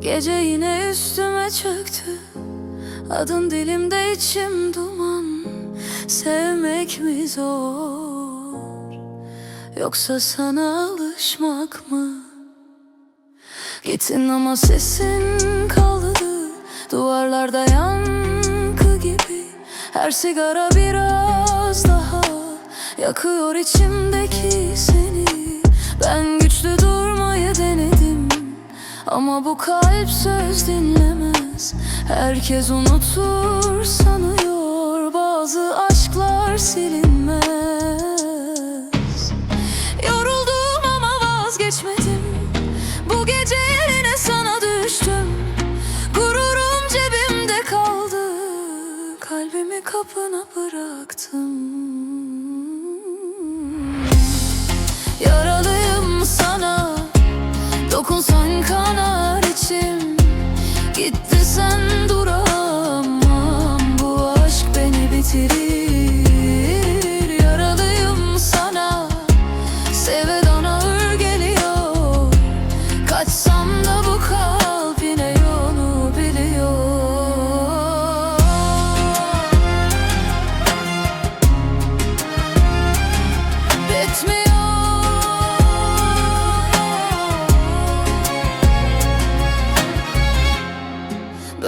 Gece yine üstüme çöktü. Adın dilimde içim duman. Sevmek mi zor? Yoksa sana alışmak mı? Gittin ama sesin kaldı. Duvarlarda yankı gibi. Her sigara biraz daha Yakıyor içimdeki seni. Ben Ama bu kalp söz dinlemez. Herkes unutur sanıyor. Bazı aşklar silinmez. Yoruldum ama vazgeçmedim. Bu gece yine sana düştüm. Gururum cebimde kaldı. Kalbimi kapına bıraktım Dokunsan kanar içim. Gitti sen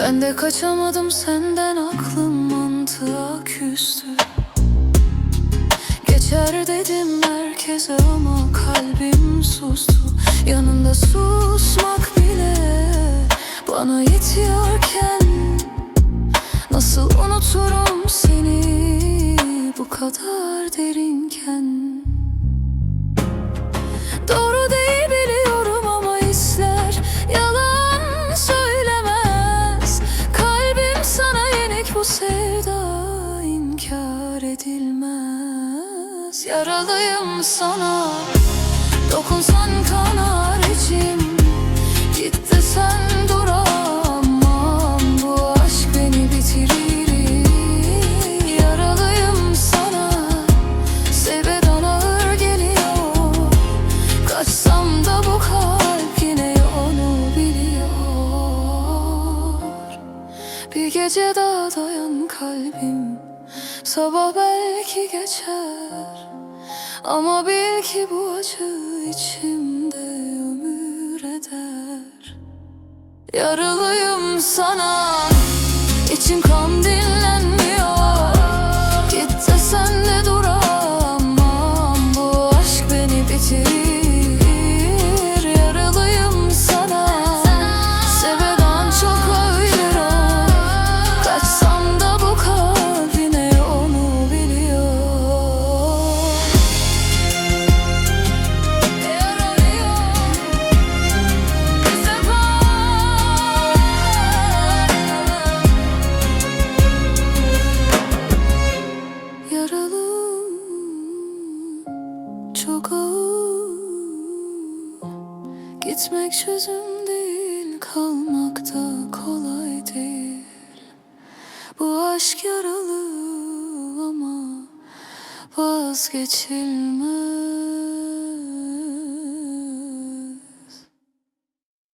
Ben de kaçamadım senden aklım mantığa küstü. Geçer dedim herkese ama kalbim sustu. Yanında susmak bile bana yetiyorken Nasıl unuturum seni bu kadar derinken edilmez Yaralıyım sana. Dokunsan kanar içim. Gitti sen duramam. Bu aşk beni bitirir. Yaralıyım sana. Sevdan ağır geliyor. Kaçsam da bu kalp yine onu biliyor. Bir gece daha dayan kalbim Sabah belki geçer Ama bil ki bu acı içimde ömür eder. Yaralıyım sana İçim kan Gitmek çözüm değil kalmak da kolay değil. Bu aşk yaralı ama vazgeçilmez